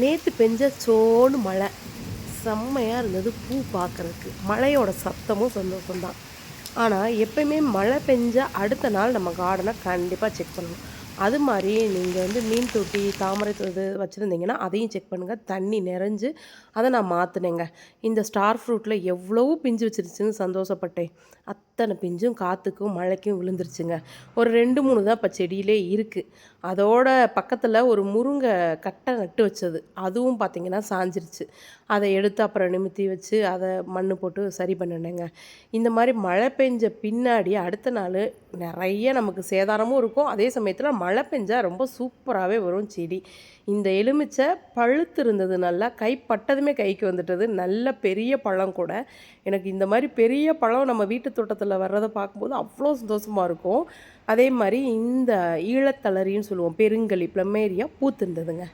நேற்று பெஞ்ச சோன்னு மழை. செம்மையாக இருந்தது பூ பார்க்குறதுக்கு மழையோட சத்தமும் சந்தோஷம்தான். ஆனால் எப்பயுமே மழை பெஞ்சா அடுத்த நாள் நம்ம கார்டனை கண்டிப்பாக செக் பண்ணணும். அது மாதிரி நீங்கள் வந்து மீன் தொட்டி தாமரை இது வச்சுருந்தீங்கன்னா அதையும் செக் பண்ணுங்கள் தண்ணி நிறைஞ்சு அதை நான் மாற்றினேங்க இந்த ஸ்டார் ஃப்ரூட்டில் எவ்வளவு பிஞ்சு வச்சிருச்சுன்னு சந்தோஷப்பட்டேன். அத்தனை பிஞ்சும் காற்றுக்கும் மழைக்கும் விழுந்துருச்சுங்க. ஒரு ரெண்டு மூணு தான் இப்போ செடியிலே இருக்குது அதோட பக்கத்தில் ஒரு முருங்கை கட்டை நட்டு வச்சது. அதுவும் பார்த்திங்கன்னா சாஞ்சிருச்சு. அதை எடுத்து அப்புறம் நிமித்தி வச்சு அதை மண் போட்டு சரி பண்ணினேங்க. இந்த மாதிரி மழை பெஞ்ச பின்னாடி அடுத்த நாள் நிறைய நமக்கு சேதாரமும் இருக்கும். அதே சமயத்தில் மழை மழை பெஞ்சால் ரொம்ப சூப்பராகவே வரும் செடி. இந்த எலுமிச்சை பழுத்து இருந்தது நல்லா கை பட்டதுமே கைக்கு வந்துட்டது. நல்ல பெரிய பழம் கூட. எனக்கு இந்த மாதிரி பெரிய பழம் நம்ம வீட்டு தோட்டத்தில் வர்றதை பார்க்கும்போது அவ்வளோ சந்தோஷமாக இருக்கும். அதே மாதிரி இந்த ஈழத்தளரின்னு சொல்லுவோம் பெருங்கலி ப்ளமேரியா பூத்துருந்ததுங்க.